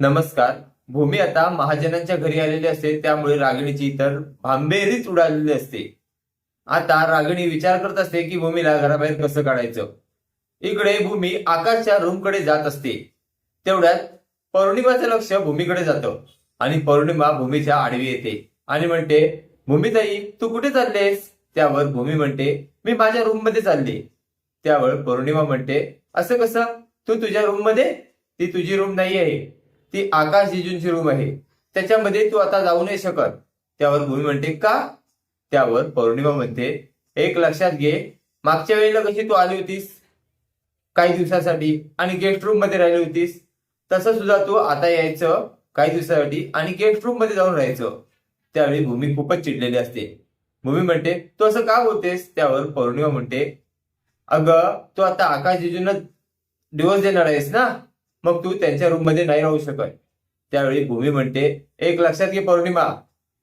नमस्कार. भूमी आता महाजनांच्या घरी आलेली असते त्यामुळे रागिणीची तर भांबेरीच उडालेली असते. आता रागिणी विचार करत असते की भूमीला घराबाहेर कसं काढायचं? इकडे भूमी आकाशच्या रूमकडे जात असते. तेवढ्यात पौर्णिमाचं लक्ष भूमीकडे जातं आणि पौर्णिमा भूमीच्या आडवी येते आणि म्हणते भूमीताई तू कुठे चाललेस? त्यावर भूमी म्हणते मी माझ्या रूममध्ये चालले. त्यावर पौर्णिमा म्हणते असं कसं? तू तुझ्या रूममध्ये? ती तुझी रूम नाही आहे ती आकाश जिजूंची रूम आहे. त्याच्यामध्ये तू आता जाऊ नाही शकत. त्यावर भूमी म्हणते का? त्यावर पौर्णिमा म्हणते एक लक्षात घे मागच्या वेळेला कशी तू आली होतीस? काही दिवसासाठी आणि गेस्ट रूममध्ये राहिली होतीस. तसं सुद्धा तू आता यायचं काही दिवसासाठी आणि गेस्ट रूममध्ये जाऊन राहायचं. त्यावेळी भूमी खूपच चिडलेली असते. भूमी म्हणते तू असं का बोलतेस? त्यावर पौर्णिमा म्हणते अगं तू आता आकाश जिजूंना दिवस देणार आहेस ना? मग तू त्यांच्या रूममध्ये नाही राहू शकत. त्यावेळी भूमी म्हणते एक लक्षात घे पौर्णिमा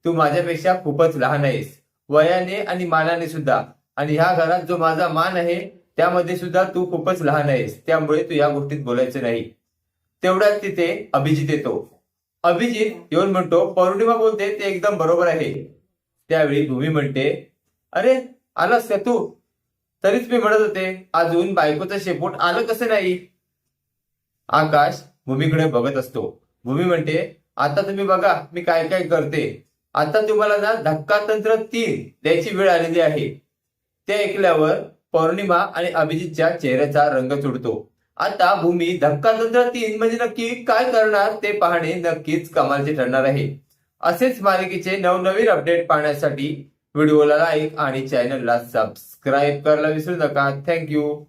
तू माझ्यापेक्षा खूपच लहान आहेस. वयाने आणि मानाने सुद्धा. आणि ह्या घरात जो माझा मान आहे त्यामध्ये सुद्धा तू खूपच लहान आहेस. त्यामुळे तू या गोष्टीत बोलायचं नाही. तेवढ्यात तिथे अभिजित येतो. अभिजित येऊन म्हणतो पौर्णिमा बोलते ते एकदम बरोबर आहे. त्यावेळी भूमी म्हणते अरे आलास का तू? तरीच मी म्हणत होते अजून बायकोचं शेपूट आलं कसं नाही? आकाश भूमीकडे बघत असतो. भूमी म्हणते आता तुम्ही बघा मी काय काय करते. आता तुम्हाला ना धक्का तंत्र तीन द्यायची वेळ आलेली आहे. ते ऐकल्यावर पौर्णिमा आणि अभिजितच्या चेहऱ्याचा रंग चुडतो. आता भूमी धक्का तंत्र तीन म्हणजे नक्की काय करणार ते पाहणे नक्कीच कमालचे ठरणार आहे. असेच मालिकेचे नवनवीन अपडेट पाहण्यासाठी व्हिडिओला लाईक आणि चॅनलला सबस्क्राईब करायला विसरू नका. थँक्यू